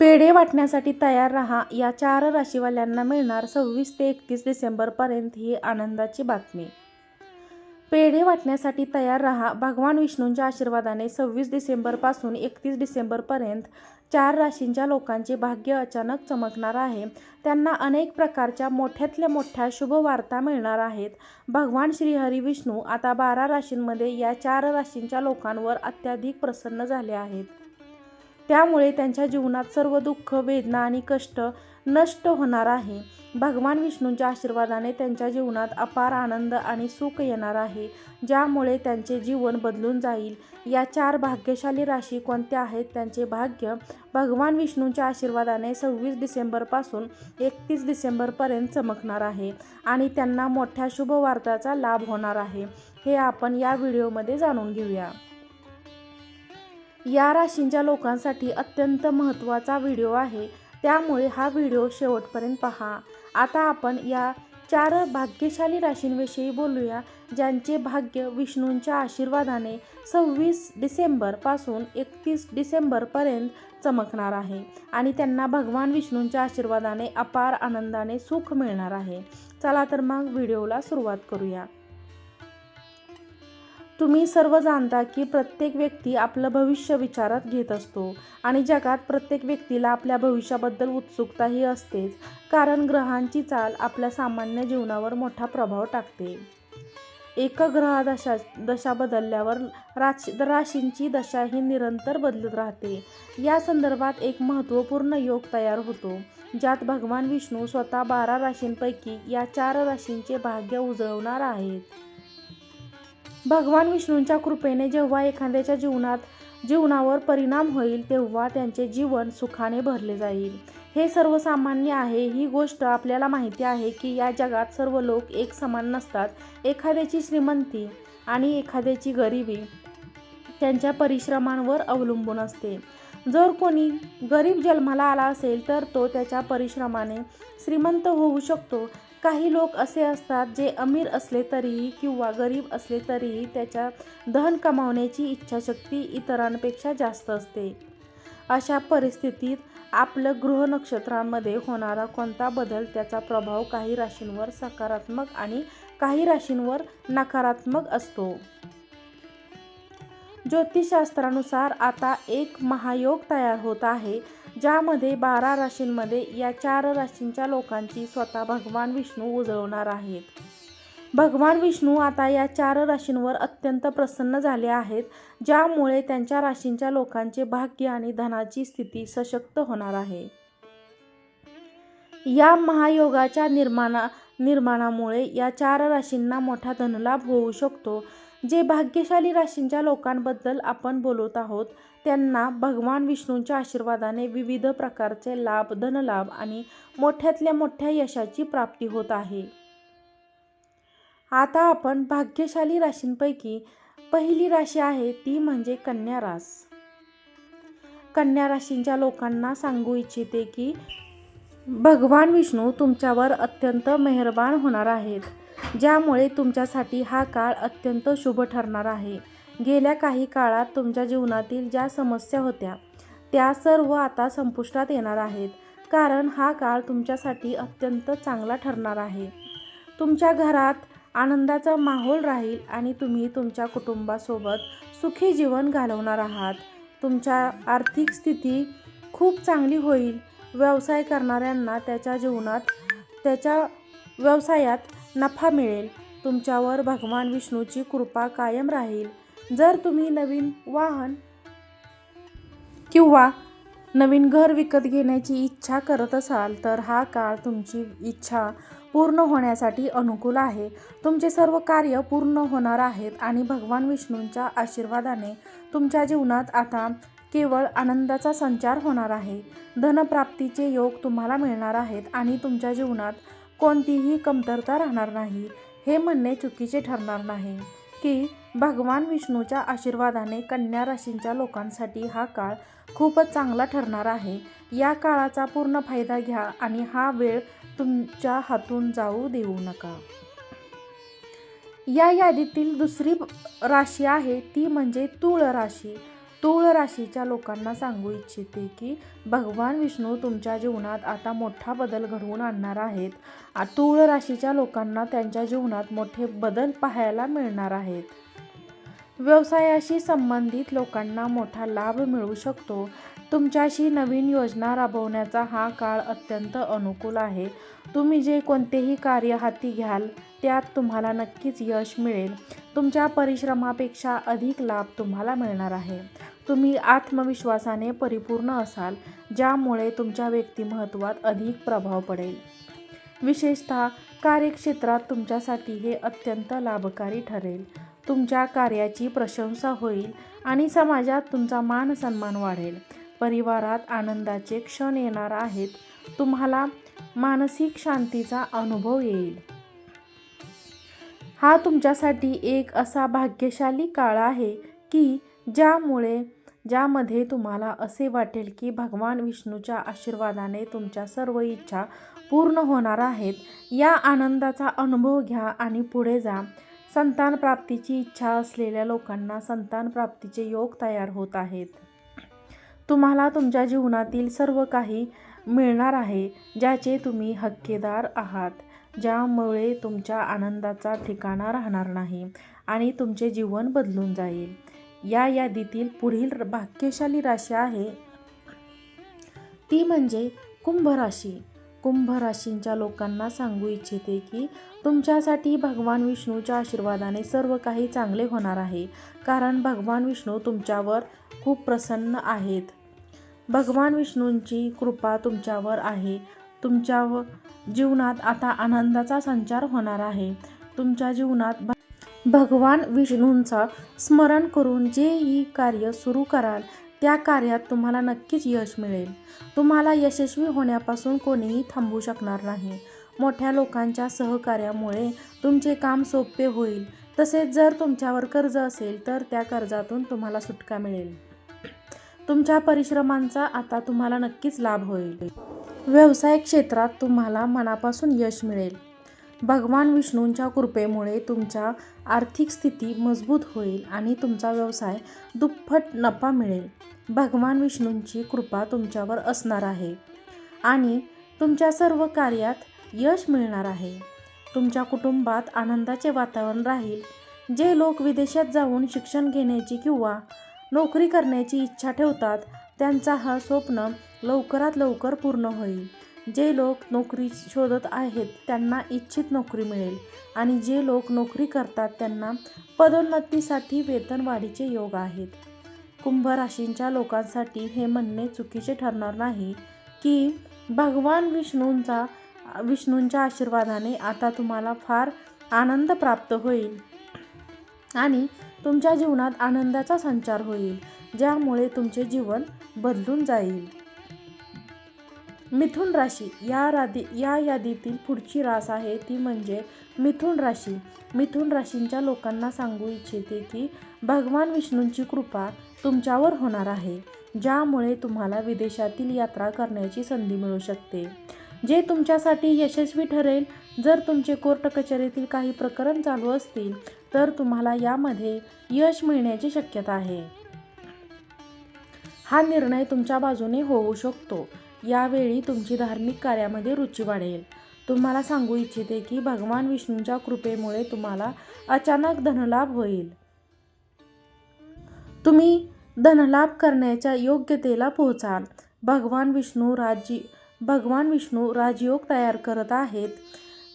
पेढे वाटण्यासाठी तयार राहा. या चार राशीवाल्यांना मिळणार सव्वीस ते एकतीस डिसेंबरपर्यंत ही आनंदाची बातमी. पेढे वाटण्यासाठी तयार राहा. भगवान विष्णूंच्या आशीर्वादाने सव्वीस डिसेंबरपासून एकतीस डिसेंबरपर्यंत चार राशींच्या लोकांचे भाग्य अचानक चमकणार आहे. त्यांना अनेक प्रकारच्या मोठ्यातल्या मोठ्या शुभवार्ता मिळणार आहेत. भगवान श्रीहरी विष्णू आता बारा राशींमध्ये या चार राशींच्या लोकांवर अत्याधिक प्रसन्न झाले आहेत. त्यामुळे त्यांच्या जीवनात सर्व दुःख वेदना आणि कष्ट नष्ट होणार आहे. भगवान विष्णूंच्या आशीर्वादाने त्यांच्या जीवनात अपार आनंद आणि सुख येणार आहे ज्यामुळे त्यांचे जीवन बदलून जाईल. या चार भाग्यशाली राशी कोणत्या आहेत? त्यांचे भाग्य भगवान विष्णूंच्या आशीर्वादाने सव्वीस डिसेंबरपासून एकतीस डिसेंबरपर्यंत चमकणार आहे आणि त्यांना मोठ्या शुभवार्ताचा लाभ होणार आहे. हे आपण या व्हिडिओमध्ये जाणून घेऊया. या राशींच्या लोकांसाठी अत्यंत महत्त्वाचा व्हिडिओ आहे. त्यामुळे हा व्हिडिओ शेवटपर्यंत पहा. आता आपण या चार भाग्यशाली राशींविषयी बोलूया ज्यांचे भाग्य विष्णूंच्या आशीर्वादाने सव्वीस डिसेंबरपासून एकतीस डिसेंबरपर्यंत चमकणार आहे आणि त्यांना भगवान विष्णूंच्या आशीर्वादाने अपार आनंदाने सुख मिळणार आहे. चला तर मग व्हिडिओला सुरुवात करूया. तुम्ही सर्व जाणता की प्रत्येक व्यक्ती आपलं भविष्य विचारात घेत असतो आणि जगात प्रत्येक व्यक्तीला आपल्या भविष्याबद्दल उत्सुकताही असतेच कारण ग्रहांची चाल आपल्या सामान्य जीवनावर मोठा प्रभाव टाकते. एक ग्रहदशा दशा दशा बदलल्यावर राशी राशींची दशा ही निरंतर बदलत राहते. या संदर्भात एक महत्त्वपूर्ण योग तयार होतो ज्यात भगवान विष्णू स्वतः बारा राशींपैकी या चार राशींचे भाग्य उजळवणार आहेत. भगवान विष्णूंच्या कृपेने जेव्हा एखाद्याच्या जीवनात जीवनावर परिणाम होईल तेव्हा त्यांचे जीवन सुखाने भरले जाईल. हे सर्वसामान्य आहे. ही गोष्ट आपल्याला माहिती आहे की या जगात सर्व लोक एक समान नसतात. एखाद्याची श्रीमंती आणि एखाद्याची गरिबी त्यांच्या परिश्रमांवर अवलंबून असते. जर कोणी गरीब जन्माला आला असेल तर तो त्याच्या परिश्रमाने श्रीमंत होऊ शकतो. काही लोक असे असतात जे अमीर असले तरीही किंवा गरीब असले तरीही त्याच्या धन कमावण्याची इच्छाशक्ती इतरांपेक्षा जास्त असते. अशा परिस्थितीत आपलं गृहनक्षत्रामध्ये होणारा कोणता बदल त्याचा प्रभाव काही राशींवर सकारात्मक आणि काही राशींवर नकारात्मक असतो. ज्योतिषशास्त्रानुसार आता एक महायोग तयार होत आहे. ज्यामध्ये बारा राशींमध्ये या चार राशींच्या लोकांची स्वतः भगवान विष्णू उजळवणार आहेत. भगवान विष्णू आता या चार राशींवर अत्यंत प्रसन्न झाले आहेत ज्यामुळे त्यांच्या राशींच्या लोकांचे भाग्य आणि धनाची स्थिती सशक्त होणार आहे. या महायोगाच्या निर्माणा निर्माणामुळे या चार राशींना मोठा धनलाभ होऊ शकतो जे भाग्यशाली राशींच्या लोकांबद्दल आपण बोलत आहोत. त्यांना भगवान विष्णूंच्या आशीर्वादाने विविध प्रकारचे लाभ धनलाभ आणि मोठ्यातल्या मोठ्या यशाची प्राप्ती होत आहे. आता आपण भाग्यशाली राशींपैकी पहिली राशी आहे ती म्हणजे कन्या रास. कन्या राशींच्या लोकांना सांगू इच्छिते की भगवान विष्णू तुमच्यावर अत्यंत मेहरबान होणार आहेत ज्यामुळे तुमच्यासाठी हा काळ अत्यंत शुभ ठरणार आहे. गेल्या काही काळात तुमच्या जीवनातील ज्या समस्या होत्या त्या सर्व आता संपुष्टात येणार आहेत. कारण हा काळ तुमच्यासाठी अत्यंत चांगला ठरणार आहे. तुमच्या घरात आनंदाचा माहोल राहील आणि तुम्ही तुमच्या कुटुंबासोबत सुखी जीवन घालवणार आहात. तुमच्या आर्थिक स्थिती खूप चांगली होईल. व्यवसाय करणाऱ्यांना त्याच्या जीवनात त्याच्या व्यवसायात नफा मिळेल. तुमच्यावर भगवान विष्णूची कृपा कायम राहील. जर तुम्ही नवीन वाहन किंवा नवीन घर विकत घेण्याची इच्छा करत असाल तर हा काळ तुमची इच्छा पूर्ण होण्यासाठी अनुकूल आहे. तुमचे सर्व कार्य पूर्ण होणार आहेत आणि भगवान विष्णूंच्या आशीर्वादाने तुमच्या जीवनात आता केवळ आनंदाचा संचार होणार आहे. धनप्राप्तीचे योग तुम्हाला मिळणार आहेत आणि तुमच्या जीवनात कोणतीही कमतरता राहणार नाही हे म्हणणे चुकीचे ठरणार नाही. की भगवान विष्णूच्या आशीर्वादाने कन्या राशींच्या लोकांसाठी हा काळ खूपच चांगला ठरणार आहे. या काळाचा पूर्ण फायदा घ्या आणि हा वेळ तुमच्या हातून जाऊ देऊ नका. या यादीतील दुसरी राशी आहे ती म्हणजे तूळ राशी. तूळ राशीच्या लोकांना सांगू इच्छिते की भगवान विष्णू तुमच्या जीवनात आता मोठा बदल घडवून आणणार आहेत. तुळ तूळ राशीच्या लोकांना त्यांच्या जीवनात मोठे बदल पाहायला मिळणार आहेत. व्यवसायाशी संबंधित लोकांना मोठा लाभ मिळू शकतो. तुमच्याशी नवीन योजना राबवण्याचा हा काळ अत्यंत अनुकूल आहे. तुम्ही जे कोणतेही कार्य हाती घ्याल त्यात तुम्हाला नक्कीच यश मिळेल. तुमच्या परिश्रमापेक्षा अधिक लाभ तुम्हाला मिळणार आहे. तुम्ही आत्मविश्वासाने परिपूर्ण असाल ज्यामुळे तुमच्या व्यक्तिमत्वात अधिक प्रभाव पडेल. विशेषतः कार्यक्षेत्रात तुमच्यासाठी हे अत्यंत लाभकारी ठरेल. तुमच्या कार्याची प्रशंसा होईल आणि समाजात तुमचा मान सन्मान वाढेल. परिवारात आनंदाचे क्षण येणार आहेत. तुम्हाला मानसिक शांतीचा अनुभव येईल. हा तुमच्यासाठी एक असा भाग्यशाली काळ आहे की ज्यामुळे ज्यामध्ये तुम्हाला असे वाटेल की भगवान विष्णूच्या आशीर्वादाने तुमच्या सर्व इच्छा पूर्ण होणार आहेत. या आनंदाचा अनुभव घ्या आणि पुढे जा. संतान प्राप्तीची इच्छा असलेल्या लोकांना संतान प्राप्तीचे योग तयार होत आहेत. तुम्हाला तुमच्या जीवनातील सर्व काही मिळणार आहे ज्याचे तुम्ही हक्केदार आहात ज्यामुळे तुमच्या आनंदाचा ठिकाणा राहणार नाही आणि तुमचे जीवन बदलून जाईल. या यादीतील पुढील भाग्यशाली राशी आहे. ती म्हणजे कुंभ राशी. कुंभ राशींच्या लोकांना सांगू इच्छिते की तुमच्यासाठी भगवान विष्णूच्या आशीर्वादाने सर्व काही चांगले होणार आहे. कारण भगवान विष्णू तुमच्यावर खूप प्रसन्न आहेत. भगवान विष्णूंची कृपा तुमच्यावर आहे. तुमच्या जीवनात आता आनंदाचा संचार होणार आहे. तुमच्या जीवनात भगवान विष्णूंचा स्मरण करून जेही कार्य सुरू कराल त्या कार्यात तुम्हाला नक्कीच यश मिळेल. तुम्हाला यशस्वी होण्यापासून कोणीही थांबू शकणार नाही. मोठ्या लोकांच्या सहकार्यामुळे तुमचे काम सोपे होईल. तसेच जर तुमच्यावर कर्ज असेल तर त्या कर्जातून तुम्हाला सुटका मिळेल. तुमच्या परिश्रमांचा आता तुम्हाला नक्कीच लाभ होईल. व्यवसाय क्षेत्रात तुम्हाला मनापासून यश मिळेल. भगवान विष्णूंच्या कृपेमुळे तुमच्या आर्थिक स्थिती मजबूत होईल आणि तुमचा व्यवसाय दुप्पट नफा मिळेल. भगवान विष्णूंची कृपा तुमच्यावर असणार आहे आणि तुमच्या सर्व कार्यात यश मिळणार आहे. तुमच्या कुटुंबात आनंदाचे वातावरण राहील. जे लोक विदेशात जाऊन शिक्षण घेण्याची किंवा नोकरी करण्याची इच्छा ठेवतात त्यांचा हा स्वप्न लवकरात लवकर पूर्ण होईल. जे लोक नोकरी शोधत आहेत त्यांना इच्छित नोकरी मिळेल. आणि जे लोक नोकरी करतात त्यांना पदोन्नतीसाठी वेतनवाढीचे योग आहेत. कुंभ राशींच्या लोकांसाठी हे म्हणणे चुकीचे ठरणार नाही की भगवान विष्णूंचा विष्णूंच्या आशीर्वादाने आता तुम्हाला फार आनंद प्राप्त होईल. आणि तुमच्या जीवनात आनंदाचा संचार होईल ज्यामुळे तुमचे जीवन बदलून जाईल. मिथुन राशी या राधी या यादीतील पुढची रास आहे ती म्हणजे मिथुन राशी. मिथुन राशींच्या लोकांना सांगू इच्छिते की भगवान विष्णूंची कृपा तुमच्यावर होणार आहे ज्यामुळे तुम्हाला विदेशातील यात्रा करण्याची संधी मिळू शकते. जे तुमच्यासाठी यशस्वी ठरेल जर तुमचे कोर्ट कचेरीतील काही प्रकरण चालू असतील तर तुम्हाला यामध्ये यश मिळण्याची शक्यता आहे. हा निर्णय तुमच्या बाजूने होऊ शकतो. यावेळी तुमची धार्मिक कार्यामध्ये रुची वाढेल. तुम्हाला सांगू इच्छिते की भगवान विष्णूंच्या कृपेमुळे तुम्हाला अचानक धनलाभ होईल. तुम्ही धनलाभ करण्याच्या योग्यतेला पोहोचाल. भगवान विष्णू राजी भगवान विष्णू राजयोग तयार करत आहेत.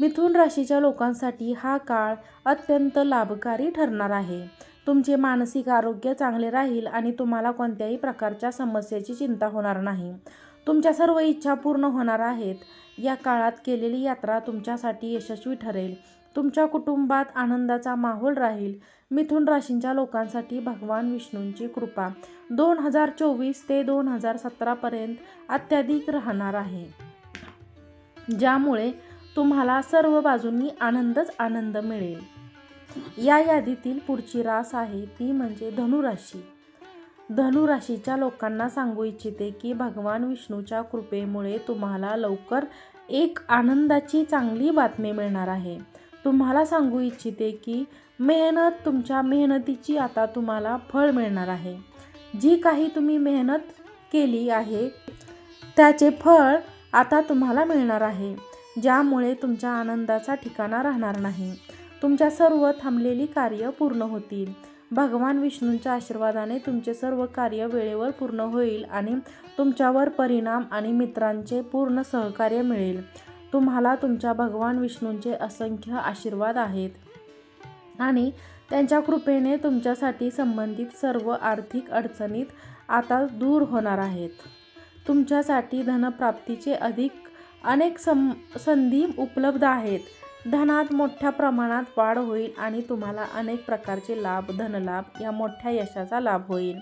मिथुन राशीच्या लोकांसाठी हा काळ अत्यंत लाभकारी ठरणार आहे. तुमचे मानसिक आरोग्य चांगले राहील आणि तुम्हाला कोणत्याही प्रकारच्या समस्येची चिंता होणार नाही. तुमच्या सर्व इच्छा पूर्ण होणार आहेत. या काळात केलेली यात्रा तुमच्यासाठी यशस्वी ठरेल. तुमच्या कुटुंबात आनंदाचा माहोल राहील. मिथुन राशींच्या लोकांसाठी भगवान विष्णूंची कृपा. दोन हजार चोवीस ते दोन हजार सतरापर्यंत अत्याधिक राहणार आहे. ज्यामुळे तुम्हाला सर्व बाजूंनी आनंदच आनंद मिळेल. या यादीतील पुढची रास आहे ती म्हणजे धनुराशी धनुराशीच्या लोकांना सांगू इच्छिते की भगवान विष्णूच्या कृपेमुळे तुम्हाला लवकर एक आनंदाची चांगली बातमी मिळणार आहे. तुम्हाला सांगू इच्छिते की मेहनत तुमच्या मेहनतीची आता तुम्हाला फळ मिळणार आहे. जी काही तुम्ही मेहनत केली आहे त्याचे फळ आता तुम्हाला मिळणार आहे. ज्यामुळे तुमच्या आनंदाचा ठिकाणा राहणार नाही. तुमच्या सर्व थांबलेली कार्य पूर्ण होतील. भगवान विष्णूंच्या आशीर्वादाने तुमचे सर्व कार्य वेळेवर पूर्ण होईल आणि तुमच्यावर परिणाम आणि मित्रांचे पूर्ण सहकार्य मिळेल. तुम्हाला तुमच्या भगवान विष्णूंचे असंख्य आशीर्वाद आहेत. आणि त्यांच्या कृपेने तुमच्यासाठी संबंधित सर्व आर्थिक अडचणीत आता दूर होणार आहेत. तुमच्यासाठी धनप्राप्तीचे अधिक अनेक सं संधी उपलब्ध आहेत. धनात मोठ्या प्रमाणात वाढ होईल आणि तुम्हाला अनेक प्रकारचे लाभ धनलाभ या मोठ्या यशाचा लाभ होईल.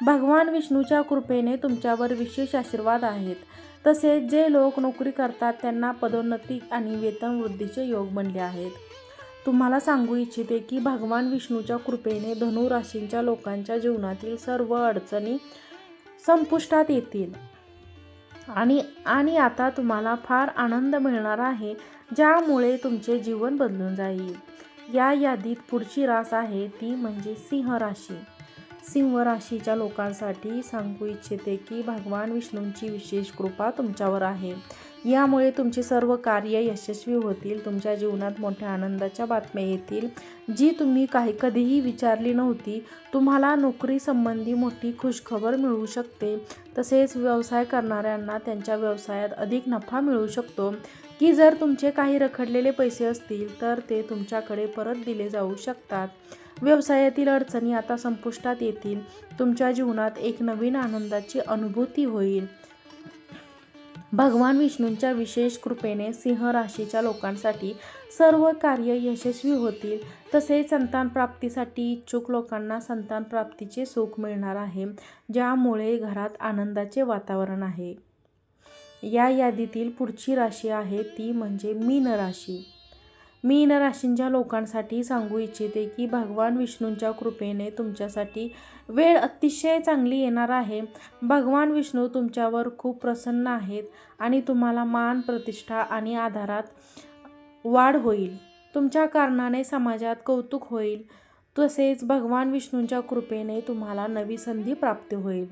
भगवान विष्णूच्या कृपेने तुमच्यावर विशेष आशीर्वाद आहेत. तसेच जे लोक नोकरी करतात त्यांना पदोन्नती आणि वेतनवृद्धीचे योग बनले आहेत. तुम्हाला सांगू इच्छिते की भगवान विष्णूच्या कृपेने धनु राशींच्या लोकांच्या जीवनातील सर्व अडचणी संपुष्टात येतील. आणि आणि आता तुम्हाला फार आनंद मिळणार आहे ज्यामुळे तुमचे जीवन बदलून जाईल. या यादीत पुढची रास आहे ती म्हणजे सिंह राशी. सिंह राशीच्या लोकांसाठी सांगू इच्छिते की भगवान विष्णूंची विशेष कृपा तुमच्यावर आहे. यामुळे तुमची सर्व कार्य यशस्वी होतील. तुमच्या जीवनात मोठ्या आनंदाच्या बातम्या येतील. जी तुम्ही काही कधीही विचारली नव्हती तुम्हाला नोकरीसंबंधी मोठी खुशखबर मिळू शकते. तसेच व्यवसाय करणाऱ्यांना त्यांच्या व्यवसायात अधिक नफा मिळू शकतो. की जर तुमचे काही रखडलेले पैसे असतील तर ते तुमच्याकडे परत दिले जाऊ शकतात. व्यवसायातील अडचणी आता संपुष्टात येतील. तुमच्या जीवनात एक नवीन आनंदाची अनुभूती होईल. भगवान विष्णूंच्या विशेष कृपेने सिंह राशीच्या लोकांसाठी सर्व कार्य यशस्वी होतील. तसेच संतानप्राप्तीसाठी इच्छुक लोकांना संतानप्राप्तीचे सुख मिळणार आहे ज्यामुळे घरात आनंदाचे वातावरण आहे. या यादीतील पुढची राशी आहे ती म्हणजे मीन राशी. मीन राशींच्या लोकांसाठी सांगू इच्छिते की भगवान विष्णूंच्या कृपेने तुमच्यासाठी वेळ अतिशय चांगली येणार आहे. भगवान विष्णू तुमच्यावर खूप प्रसन्न आहेत आणि तुम्हाला मान प्रतिष्ठा आणि आधारात वाढ होईल. तुमच्या कारणाने समाजात कौतुक होईल. तसेच भगवान विष्णूंच्या कृपेने तुम्हाला नवी संधी प्राप्त होईल.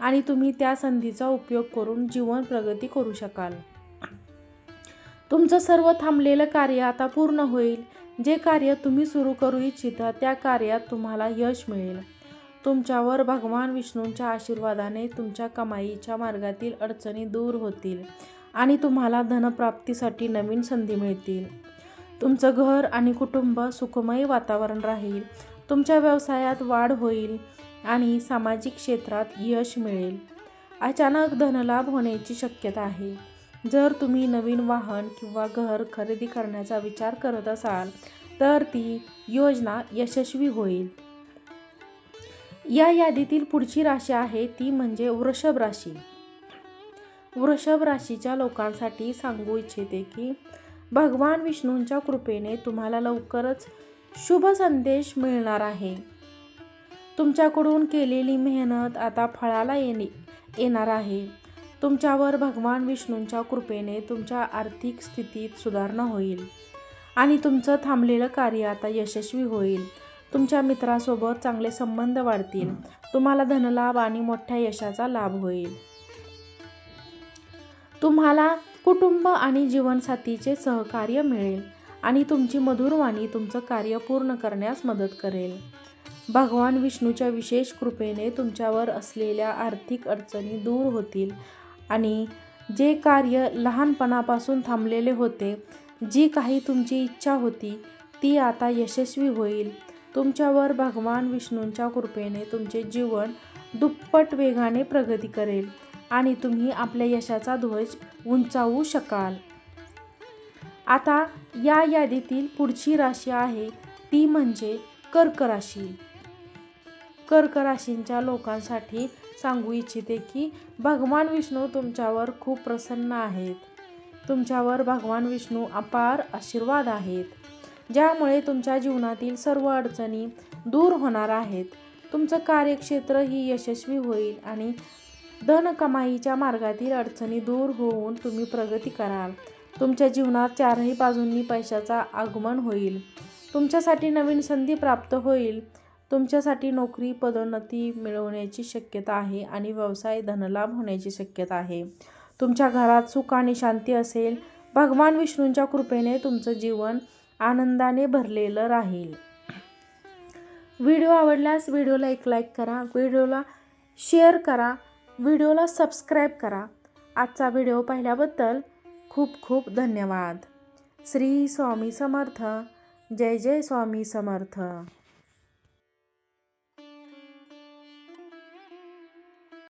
आणि तुम्ही त्या संधीचा उपयोग करून जीवन प्रगती करू शकाल. तुमचं सर्व थांबलेलं कार्य आता पूर्ण होईल. जे कार्य तुम्ही सुरू करू इच्छिता त्या कार्यात तुम्हाला यश मिळेल. तुमच्यावर भगवान विष्णूंच्या आशीर्वादाने तुमच्या कमाईच्या मार्गातील अडचणी दूर होतील आणि तुम्हाला धनप्राप्तीसाठी नवीन संधी मिळतील. तुमचं घर आणि कुटुंब सुखमय वातावरण राहील. तुमच्या व्यवसायात वाढ होईल. आणि सामाजिक क्षेत्रात यश मिळेल. अचानक धनलाभ होण्याची शक्यता आहे. जर तुम्ही नवीन वाहन किंवा घर खरेदी करण्याचा विचार करत असाल तर ती योजना यशस्वी होईल. या यादीतील पुढची राशी आहे ती म्हणजे वृषभ राशी. वृषभ राशीच्या लोकांसाठी सांगू इच्छिते की भगवान विष्णूंच्या कृपेने तुम्हाला लवकरच शुभ संदेश मिळणार आहे. तुमच्याकडून केलेली मेहनत आता फळाला येणे येणार आहे. तुमच्यावर भगवान विष्णूंच्या कृपेने तुमच्या आर्थिक स्थितीत सुधारणा होईल. आणि तुमचं थांबलेलं कार्य आता यशस्वी होईल. तुमच्या मित्रासोबत चांगले संबंध वाढतील. तुम्हाला धनलाभ आणि मोठ्या यशाचा लाभ होईल. तुम्हाला कुटुंब आणि जीवनसाथीचे सहकार्य मिळेल. आणि तुमची मधुरवाणी तुमचं कार्य पूर्ण करण्यास मदत करेल. भगवान विष्णूच्या विशेष कृपेने तुमच्यावर असलेल्या आर्थिक अडचणी दूर होतील. आणि जे कार्य लहानपणापासून थांबलेले होते जी काही तुमची इच्छा होती ती आता यशस्वी होईल. तुमच्यावर भगवान विष्णूंच्या कृपेने तुमचे जीवन दुप्पट वेगाने प्रगती करेल आणि तुम्ही आपल्या यशाचा ध्वज उंचावू शकाल. आता या यादीतील पुढची राशी आहे ती म्हणजे कर्क राशी. कर्क राशींच्या लोकांसाठी सांगू इच्छिते की भगवान विष्णू तुमच्यावर खूप प्रसन्न आहेत. तुमच्यावर भगवान विष्णू अपार आशीर्वाद आहेत. ज्यामुळे तुमच्या जीवनातील सर्व अडचणी दूर होणार आहेत. तुमचं कार्यक्षेत्र ही यशस्वी होईल आणि धन कमाईच्या मार्गातील अडचणी दूर होऊन तुम्ही प्रगती कराल. तुमच्या जीवनात चारही बाजूंनी पैशाचा आगमन होईल. तुमच्यासाठी नवीन संधी प्राप्त होईल. तुमच्यासाठी नोकरी पदोन्नती मिळवण्याची शक्यता आहे आणि व्यवसाय धनलाभ होण्याची शक्यता आहे. तुमच्या घरात सुख आणि शांती असेल. भगवान विष्णूंच्या कृपेने तुमचं जीवन आनंदाने भरलेलं राहील. व्हिडिओ आवडल्यास व्हिडिओला एक लाईक करा व्हिडिओला शेअर करा व्हिडिओला सबस्क्राईब करा. आजचा व्हिडिओ पाहिल्याबद्दल खूप खूप धन्यवाद. श्री स्वामी समर्थ. जय जय स्वामी समर्थ.